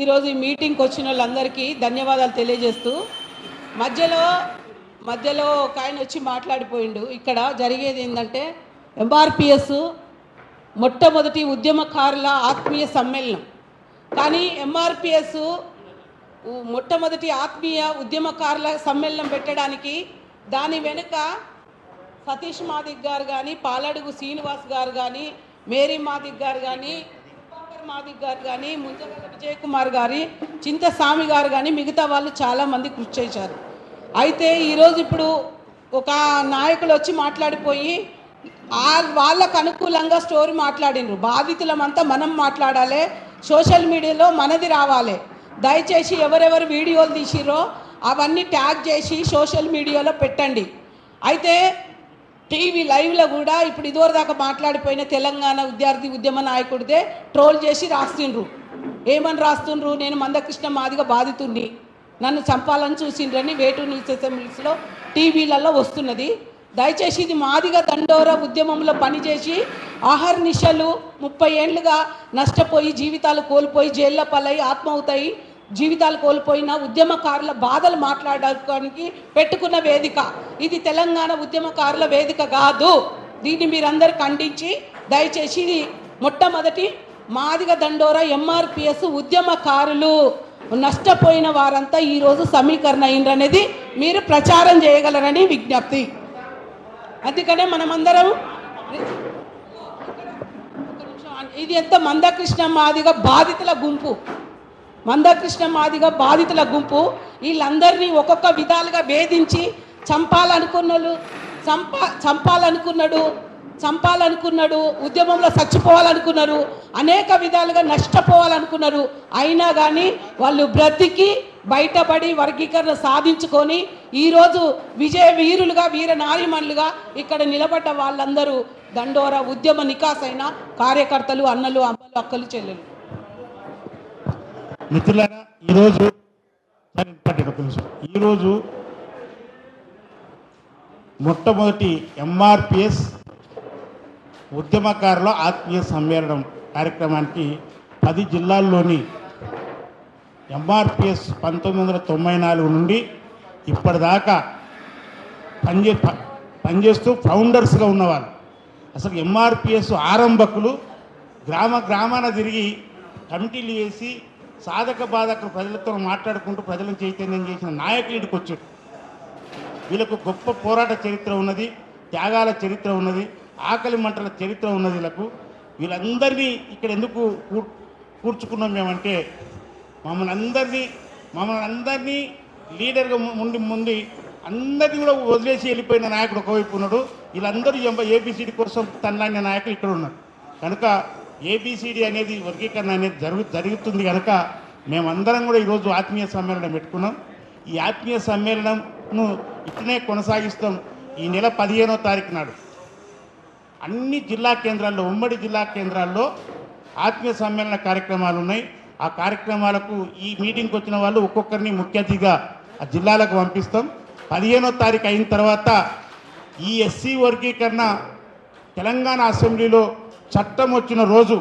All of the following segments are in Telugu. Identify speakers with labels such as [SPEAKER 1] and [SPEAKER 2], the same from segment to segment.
[SPEAKER 1] ఈరోజు ఈ మీటింగ్కి వచ్చిన వాళ్ళందరికీ ధన్యవాదాలు తెలియజేస్తూ మధ్యలో మధ్యలో ఒక ఆయన వచ్చి మాట్లాడిపోయిండు. ఇక్కడ జరిగేది ఏంటంటే ఎంఆర్పిఎస్ మొట్టమొదటి ఉద్యమకారుల ఆత్మీయ సమ్మేళనం. కానీ ఎంఆర్పిఎస్ మొట్టమొదటి ఆత్మీయ ఉద్యమకారుల సమ్మేళనం పెట్టడానికి దాని వెనుక సతీష్ మాదిక్ గారు కానీ పాలడుగు శ్రీనివాస్ గారు కానీ మేరీ మాదిక్ గారు కానీ సుధాకర్ గారు కానీ ముంజగల విజయ్ కుమార్ గారి చింతస్వామి గారు కానీ మిగతా వాళ్ళు చాలామంది కృషి చేశారు. అయితే ఈరోజు ఇప్పుడు ఒక నాయకులు వచ్చి మాట్లాడిపోయి వాళ్ళకు అనుకూలంగా స్టోరీ మాట్లాడినరు బాధితులమంతా మనం మాట్లాడాలి సోషల్ మీడియాలో మనది రావాలి. దయచేసి ఎవరెవరు వీడియోలు తీసిరో అవన్నీ ట్యాగ్ చేసి సోషల్ మీడియాలో పెట్టండి. అయితే టీవీ లైవ్లో కూడా ఇప్పుడు ఇదివరకు దాకా మాట్లాడిపోయిన తెలంగాణ విద్యార్థి ఉద్యమ నాయకుడిదే ట్రోల్ చేసి రాస్తుండ్రు. ఏమని రాస్తుండ్రు? నేను మందకృష్ణ మాదిగా బాధితుణ్ణి. నన్ను చంపాలని చూసిండ్రని వేటు న్యూస్ అసెంబ్లీస్లో టీవీలలో వస్తున్నది. దయచేసి ఇది మాదిగా దండోర ఉద్యమంలో పనిచేసి ఆహార నిశలు ముప్పై ఏండ్లుగా నష్టపోయి జీవితాలు కోల్పోయి జైళ్ళ పలై ఆత్మవుతాయి జీవితాలు కోల్పోయిన ఉద్యమకారుల బాధలు మాట్లాడడానికి పెట్టుకున్న వేదిక. ఇది తెలంగాణ ఉద్యమకారుల వేదిక కాదు. దీన్ని మీరందరూ ఖండించి దయచేసి ఇది మొట్టమొదటి మాదిగ దండోర ఎంఆర్పిఎస్ ఉద్యమకారులు నష్టపోయిన వారంతా ఈరోజు సమీకరణ అయిందనేది మీరు ప్రచారం చేయగలరని విజ్ఞప్తి. అందుకనే మనమందరం ఇది ఎంత మందకృష్ణ మాదిగ బాధితుల గుంపు. మందకృష్ణ మాదిగా బాధితుల గుంపు వీళ్ళందరినీ ఒక్కొక్క విధాలుగా వేధించి చంపాలనుకున్నాడు చంపా చంపాలనుకున్నాడు చంపాలనుకున్నాడు ఉద్యమంలో చచ్చిపోవాలనుకున్నారు అనేక విధాలుగా నష్టపోవాలనుకున్నారు. అయినా కానీ వాళ్ళు బ్రతికి బయటపడి వర్గీకరణ సాధించుకొని ఈరోజు విజయ వీరులుగా వీర నారిమణులుగా ఇక్కడ నిలబడ్డ వాళ్ళందరూ దండోర ఉద్యమ నికాసైన కార్యకర్తలు అన్నలు అమ్మలు అక్కలు చెల్లెలు.
[SPEAKER 2] మిత్రులారా ఈరోజు సరే, ఈరోజు మొట్టమొదటి ఎంఆర్పిఎస్ ఉద్యమకారుల ఆత్మీయ సమ్మేళనం కార్యక్రమానికి పది జిల్లాల్లోని ఎంఆర్పిఎస్ పంతొమ్మిది వందల తొంభై నాలుగు నుండి ఇప్పటిదాకా పనిచే పనిచేస్తూ ఫౌండర్స్గా ఉన్నవారు అసలు ఎంఆర్పిఎస్ ఆరంభకులు గ్రామ గ్రామాన తిరిగి కమిటీలు వేసి సాధక బాధక ప్రజలతో మాట్లాడుకుంటూ ప్రజలను చైతన్యం చేసిన నాయకులు ఇక్కడికి వచ్చాడు వీళ్ళకు గొప్ప పోరాట చరిత్ర ఉన్నది త్యాగాల చరిత్ర ఉన్నది ఆకలి మంటల చరిత్ర ఉన్నది వీళ్ళకు. వీళ్ళందరినీ ఇక్కడ ఎందుకు కూర్చుకున్నాం మేమంటే మమ్మల్ని అందరినీ మమ్మల్ని అందరినీ లీడర్గా ముండి ముందు ముందు అందరినీ కూడా వదిలేసి వెళ్ళిపోయిన నాయకుడు ఒకవైపు ఉన్నాడు. వీళ్ళందరూ ఎంబ ఏబిసిడి కోసం తనలాంటి నాయకులు ఇక్కడ ఉన్నారు. కనుక ఏబిసిడి అనేది వర్గీకరణ అనేది జరుగు జరుగుతుంది కనుక మేమందరం కూడా ఈరోజు ఆత్మీయ సమ్మేళనం పెట్టుకున్నాం. ఈ ఆత్మీయ సమ్మేళనంను ఇట్లనే కొనసాగిస్తాం ఈ నెల పదిహేనో తారీఖు నాడు. అన్ని జిల్లా కేంద్రాల్లో ఉమ్మడి జిల్లా కేంద్రాల్లో ఆత్మీయ సమ్మేళన కార్యక్రమాలు ఉన్నాయి. ఆ కార్యక్రమాలకు ఈ మీటింగ్కి వచ్చిన వాళ్ళు ఒక్కొక్కరిని ముఖ్య అతిథిగా ఆ జిల్లాలకు పంపిస్తాం. పదిహేనో తారీఖు అయిన తర్వాత ఈ ఎస్సీ వర్గీకరణ తెలంగాణ అసెంబ్లీలో చట్టం వచ్చిన రోజు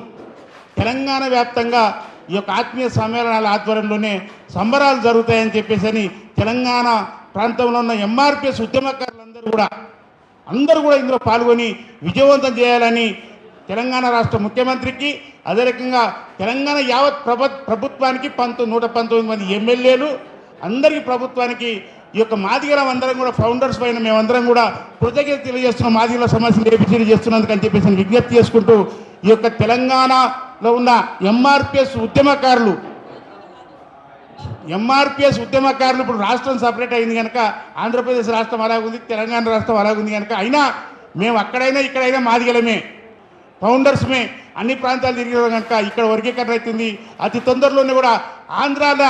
[SPEAKER 2] తెలంగాణ వ్యాప్తంగా ఈ యొక్క ఆత్మీయ సమ్మేళనాల ఆధ్వర్యంలోనే సంబరాలు జరుగుతాయని చెప్పేసి తెలంగాణ ప్రాంతంలో ఉన్న ఎంఆర్పిఎస్ ఉద్యమకారులందరూ కూడా అందరూ కూడా ఇందులో పాల్గొని విజయవంతం చేయాలని తెలంగాణ రాష్ట్ర ముఖ్యమంత్రికి అదే రకంగా తెలంగాణ యావత్ ప్రభ ప్రభుత్వానికి పంతొమ్మిది నూట పంతొమ్మిది మంది ఎమ్మెల్యేలు అందరికీ ప్రభుత్వానికి ఈ యొక్క మాదిగలం అందరం కూడా ఫౌండర్స్ పైన మేమందరం కూడా కృతజ్ఞత తెలియజేస్తున్నాం. మాదిగల సమస్యలు ఏపీసీ చేస్తున్నందుకు అని చెప్పేసి విజ్ఞప్తి చేసుకుంటూ ఈ యొక్క తెలంగాణలో ఉన్న ఎంఆర్పిఎస్ ఉద్యమకారులు ఎంఆర్పిఎస్ ఉద్యమకారులు ఇప్పుడు రాష్ట్రం సపరేట్ అయింది కనుక ఆంధ్రప్రదేశ్ రాష్ట్రం అలాగుంది తెలంగాణ రాష్ట్రం అలాగుంది కనుక అయినా మేము అక్కడైనా ఇక్కడైనా మాదిగలమే ఫౌండర్స్మే అన్ని ప్రాంతాలు తిరిగిన కనుక ఇక్కడ వర్గీకరణ అవుతుంది. అతి తొందరలోనే కూడా ఆంధ్రాల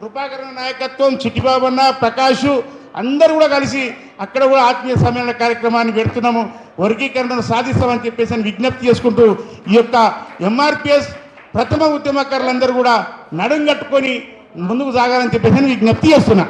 [SPEAKER 2] కృపాకరణ నాయకత్వం చిట్టిబాబన్న ప్రకాష్ అందరూ కూడా కలిసి అక్కడ కూడా ఆత్మీయ సమ్మేళన కార్యక్రమాన్ని పెడుతున్నాము. వర్గీకరణను సాధిస్తామని చెప్పేసి అని విజ్ఞప్తి చేసుకుంటూ ఈ యొక్క ఎంఆర్పిఎస్ ప్రథమ ఉద్యమకారులందరూ కూడా నడుం కట్టుకొని ముందుకు సాగాలని చెప్పేసి అని విజ్ఞప్తి చేస్తున్నా.